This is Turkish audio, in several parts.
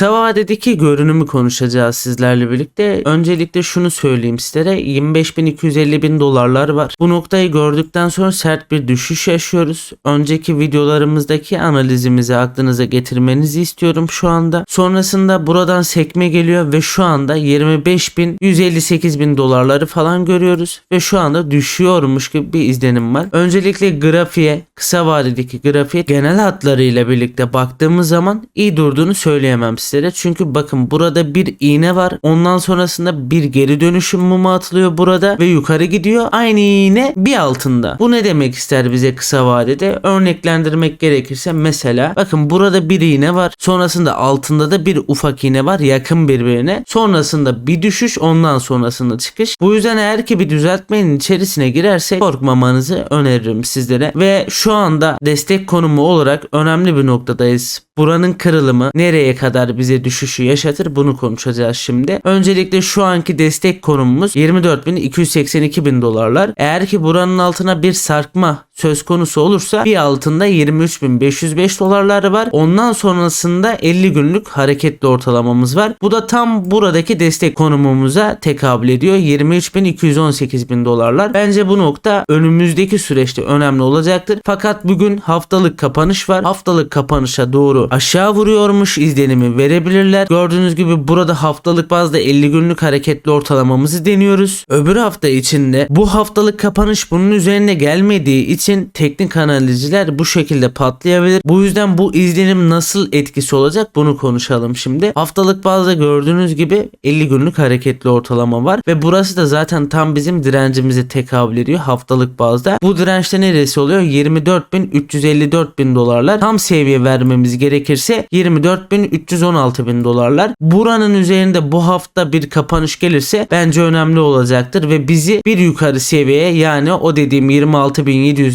Kısa vadedeki görünümü konuşacağız sizlerle birlikte. Öncelikle şunu söyleyeyim sizlere 25.250 bin dolarlar var. Bu noktayı gördükten sonra sert bir düşüş yaşıyoruz. Önceki videolarımızdaki analizimizi aklınıza getirmenizi istiyorum şu anda. Sonrasında buradan sekme geliyor ve şu anda 25.158 bin dolarları falan görüyoruz. Ve şu anda düşüyormuş gibi bir izlenim var. Öncelikle grafiğe, kısa vadedeki grafiğe genel hatlarıyla birlikte baktığımız zaman iyi durduğunu söyleyemem sizlere. Çünkü bakın burada bir iğne var. Ondan sonrasında bir geri dönüşüm mumu atılıyor burada ve yukarı gidiyor. Aynı iğne bir altında. Bu ne demek ister bize kısa vadede? Örneklendirmek gerekirse mesela bakın burada bir iğne var. Sonrasında altında da bir ufak iğne var yakın birbirine. Sonrasında bir düşüş ondan sonrasında çıkış. Bu yüzden eğer ki bir düzeltmenin içerisine girersek korkmamanızı öneririm sizlere. Ve şu anda destek konumu olarak önemli bir noktadayız. Buranın kırılımı nereye kadar bize düşüşü yaşatır bunu konuşacağız şimdi. Öncelikle şu anki destek konumumuz 24.282 bin dolarlar. Eğer ki buranın altına bir sarkma söz konusu olursa bir altında 23.505 dolarları var. Ondan sonrasında 50 günlük hareketli ortalamamız var. Bu da tam buradaki destek konumumuza tekabül ediyor. 23.218 bin dolarlar. Bence bu nokta önümüzdeki süreçte önemli olacaktır. Fakat bugün haftalık kapanış var. Haftalık kapanışa doğru aşağı vuruyormuş izlenimi verebilirler. Gördüğünüz gibi burada haftalık bazda 50 günlük hareketli ortalamamızı deniyoruz. Öbür hafta içinde bu haftalık kapanış bunun üzerine gelmediği için teknik analizciler bu şekilde patlayabilir. Bu yüzden bu izlenim nasıl etkisi olacak bunu konuşalım şimdi. Haftalık bazda gördüğünüz gibi 50 günlük hareketli ortalama var ve burası da zaten tam bizim direncimize tekabül ediyor haftalık bazda. Bu dirençte neresi oluyor? 24.354 bin dolarlar. Tam seviye vermemiz gerekirse 24.316 bin dolarlar. Buranın üzerinde bu hafta bir kapanış gelirse bence önemli olacaktır ve bizi bir yukarı seviyeye yani o dediğim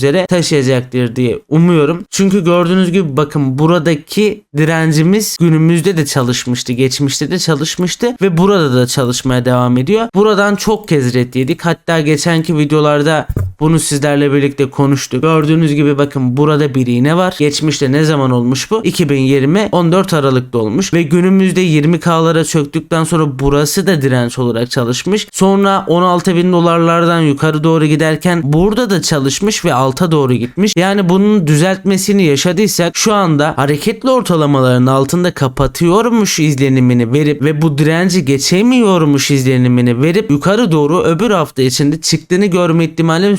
26.700'lere taşıyacaktır diye umuyorum. Çünkü gördüğünüz gibi bakın buradaki direncimiz günümüzde de çalışmıştı. Geçmişte de çalışmıştı ve burada da çalışmaya devam ediyor. Buradan çok kez red. Hatta geçenki videolarda bunu sizlerle birlikte konuştuk. Gördüğünüz gibi bakın burada bir iğne var. Geçmişte ne zaman olmuş bu? 2020 14 Aralık'ta olmuş ve günümüzde 20K'lara çöktükten sonra burası da direnç olarak çalışmış. Sonra 16 bin dolarlardan yukarı doğru giderken burada da çalışmış ve alta doğru gitmiş. Yani bunun düzeltmesini yaşadıysak şu anda hareketli ortalamaların altında kapatıyormuş izlenimini verip ve bu direnci geçemiyormuş izlenimini verip yukarı doğru öbür hafta içinde çıktığını görme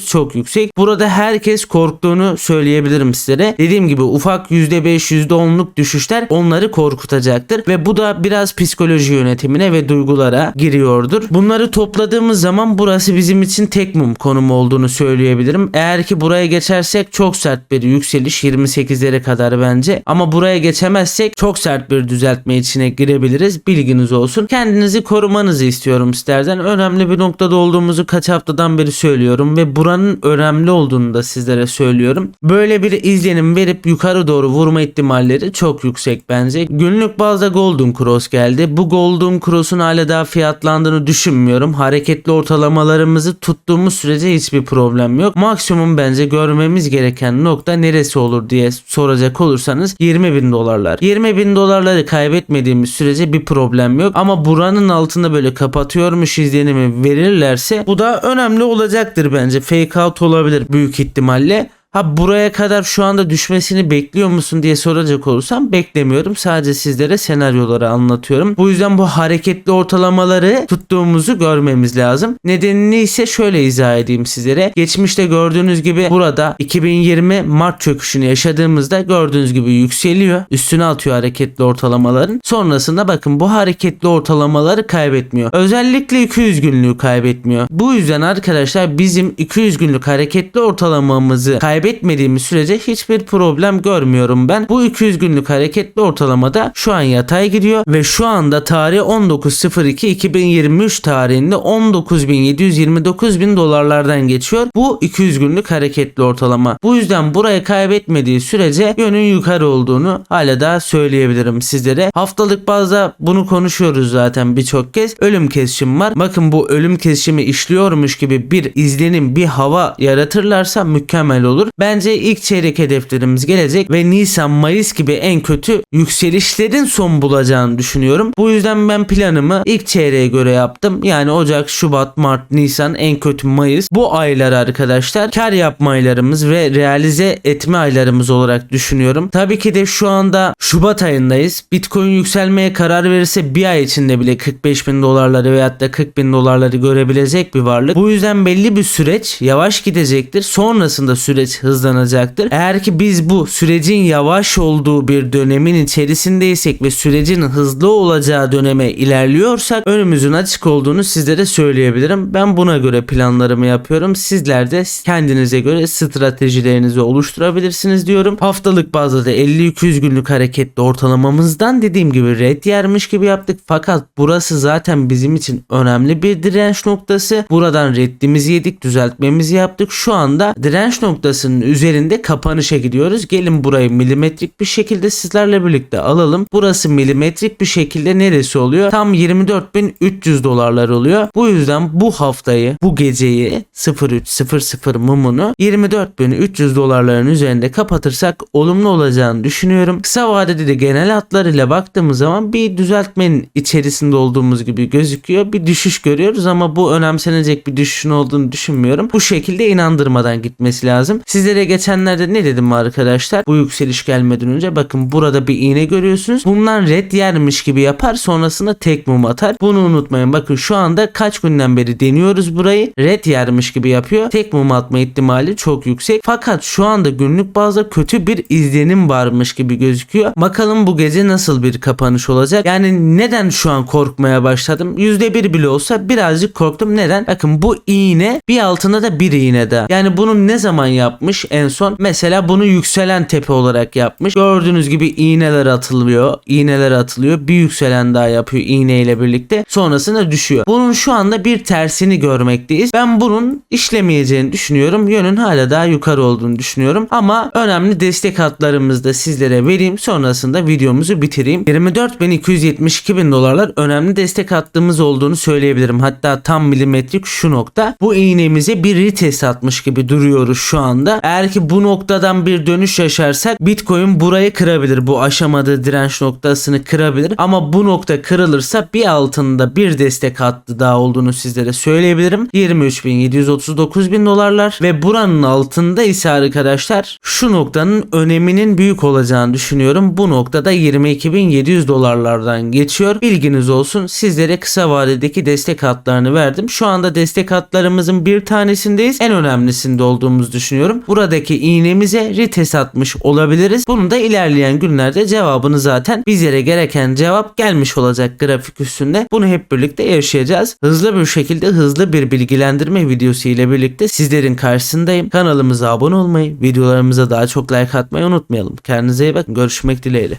çok yüksek. Burada herkes korktuğunu söyleyebilirim sizlere. Dediğim gibi ufak %5 %10'luk düşüşler onları korkutacaktır ve bu da biraz psikoloji yönetimine ve duygulara giriyordur. Bunları topladığımız zaman burası bizim için tek mum konumu olduğunu söyleyebilirim. Eğer ki buraya geçersek çok sert bir yükseliş 28'lere kadar bence ama buraya geçemezsek çok sert bir düzeltme içine girebiliriz. Bilginiz olsun. Kendinizi korumanızı istiyorum sizlerden. Önemli bir noktada olduğumuzu kaç haftadan beri söylüyorum ve buranın önemli olduğunu da sizlere söylüyorum. Böyle bir izlenim verip yukarı doğru vurma ihtimalleri çok yüksek bence. Günlük bazda Golden Cross geldi. Bu Golden Cross'un hala daha fiyatlandığını düşünmüyorum. Hareketli ortalamalarımızı tuttuğumuz sürece hiçbir problem yok. Maksimum bence görmemiz gereken nokta neresi olur diye soracak olursanız 20 bin dolarlar. 20 bin dolarları kaybetmediğimiz sürece bir problem yok. Ama buranın altında böyle kapatıyormuş izlenimi verirlerse bu da önemli olacaktır bence. Fake out olabilir büyük ihtimalle. Ha buraya kadar şu anda düşmesini bekliyor musun diye soracak olursam beklemiyorum. Sadece sizlere senaryoları anlatıyorum. Bu yüzden bu hareketli ortalamaları tuttuğumuzu görmemiz lazım. Nedenini ise şöyle izah edeyim sizlere. Geçmişte gördüğünüz gibi burada 2020 Mart çöküşünü yaşadığımızda gördüğünüz gibi yükseliyor. Üstüne atıyor hareketli ortalamaların. Sonrasında bakın bu hareketli ortalamaları kaybetmiyor. Özellikle 200 günlüğü kaybetmiyor. Bu yüzden arkadaşlar bizim 200 günlük hareketli ortalamamızı kaybetmiyoruz kaybetmediğimiz sürece hiçbir problem görmüyorum ben. Bu 200 günlük hareketli ortalamada şu an yatay gidiyor ve şu anda tarih 19.02.2023 tarihinde 19.729 bin dolarlardan geçiyor. Bu 200 günlük hareketli ortalama. Bu yüzden buraya kaybetmediği sürece yönün yukarı olduğunu hala da söyleyebilirim sizlere. Haftalık bazda bunu konuşuyoruz zaten birçok kez. Ölüm kesişim var. Bakın bu ölüm kesişimi işliyormuş gibi bir izlenim, bir hava yaratırlarsa mükemmel olur. Olur. Bence ilk çeyrek hedeflerimiz gelecek ve Nisan, Mayıs gibi en kötü yükselişlerin son bulacağını düşünüyorum. Bu yüzden ben planımı ilk çeyreğe göre yaptım. Yani Ocak, Şubat, Mart, Nisan en kötü Mayıs. Bu aylar arkadaşlar kar yapma aylarımız ve realize etme aylarımız olarak düşünüyorum. Tabii ki de şu anda Şubat ayındayız. Bitcoin yükselmeye karar verirse bir ay içinde bile 45 bin dolarları veyahut da 40 bin dolarları görebilecek bir varlık. Bu yüzden belli bir süreç yavaş gidecektir. Sonrasında süreç hızlanacaktır. Eğer ki biz bu sürecin yavaş olduğu bir dönemin içerisindeysek ve sürecin hızlı olacağı döneme ilerliyorsak önümüzün açık olduğunu sizlere söyleyebilirim. Ben buna göre planlarımı yapıyorum. Sizler de kendinize göre stratejilerinizi oluşturabilirsiniz diyorum. Haftalık bazda da 50-200 günlük hareketli ortalamamızdan dediğim gibi red yermiş gibi yaptık. Fakat burası zaten bizim için önemli bir direnç noktası. Buradan reddimizi yedik, düzeltmemizi yaptık. Şu anda direnç noktasının üzerinde kapanışa gidiyoruz. Gelin burayı milimetrik bir şekilde sizlerle birlikte alalım. Burası milimetrik bir şekilde neresi oluyor? Tam 24.300 dolarlar oluyor. Bu yüzden bu haftayı, bu geceyi 03.00 mumunu 24.300 dolarların üzerinde kapatırsak olumlu olacağını düşünüyorum. Kısa vadede de genel hatlarıyla baktığımız zaman bir düzeltmenin içerisinde olduğumuz gibi gözüküyor. Bir düşüş görüyoruz ama bu önemsenecek bir düşüşün olduğunu düşünmüyorum. Bu şekilde inandırmadan gitmesi lazım. Sizlere geçenlerde ne dedim arkadaşlar? Bu yükseliş gelmeden önce bakın burada bir iğne görüyorsunuz. Bundan red yermiş gibi yapar sonrasında tek mum atar. Bunu unutmayın. Bakın şu anda kaç günden beri deniyoruz burayı. Red yermiş gibi yapıyor. Tek mum atma ihtimali çok yüksek. Fakat şu anda günlük bazda kötü bir izlenim varmış gibi gözüküyor. Bakalım bu gece nasıl bir kapanış olacak? Yani neden şu an korkmaya başladım? %1 bile olsa birazcık korktum. Neden? Bakın bu iğne bir altında da bir iğne daha. Yani bunu ne zaman yapmış en son? Mesela bunu yükselen tepe olarak yapmış. Gördüğünüz gibi iğneler atılıyor. İğneler atılıyor. Bir yükselen daha yapıyor iğne ile birlikte. Sonrasında düşüyor. Bunun şu anda bir tersini görmekteyiz. Ben bunun işlemeyeceğini düşünüyorum. Yönün hala daha yukarı olduğunu düşünüyorum. Ama önemli destek hatlarımızı da sizlere vereyim. Sonrasında videomuzu bitireyim. 24.272 bin dolarlar önemli destek hattımız olduğunu söyleyebilirim. Hatta tam milimetrik şu nokta. Bu iğnemize bir retest atmış gibi duruyoruz şu anda. Eğer ki bu noktadan bir dönüş yaşarsak Bitcoin burayı kırabilir. Bu aşamadığı direnç noktasını kırabilir. Ama bu nokta kırılırsa bir altında bir destek hattı daha olduğunu sizlere söyleyebilirim. 23.739 bin dolarlar ve buranın altında ise arkadaşlar şu noktanın öneminin büyük olacağını düşünüyorum. Bu noktada 22.700 dolarlardan geçiyor. Bilginiz olsun. Sizlere kısa vadedeki destek hatlarını verdim. Şu anda destek hatlarımızın bir tanesindeyiz. En önemlisinde olduğumuzu düşünüyorum. Buradaki iğnemize retest atmış olabiliriz. Bunun da ilerleyen günlerde cevabını zaten bizlere gereken cevap gelmiş olacak grafik üstünde. Bunu hep birlikte yaşayacağız. Hızlı bir şekilde hızlı bir bilgilendirme videosu ile birlikte sizlerin karşısındayım. Kanalımıza abone olmayı, videolarımıza daha çok like atmayı unutmayalım. Kendinize iyi bakın. Görüşmek dileğiyle.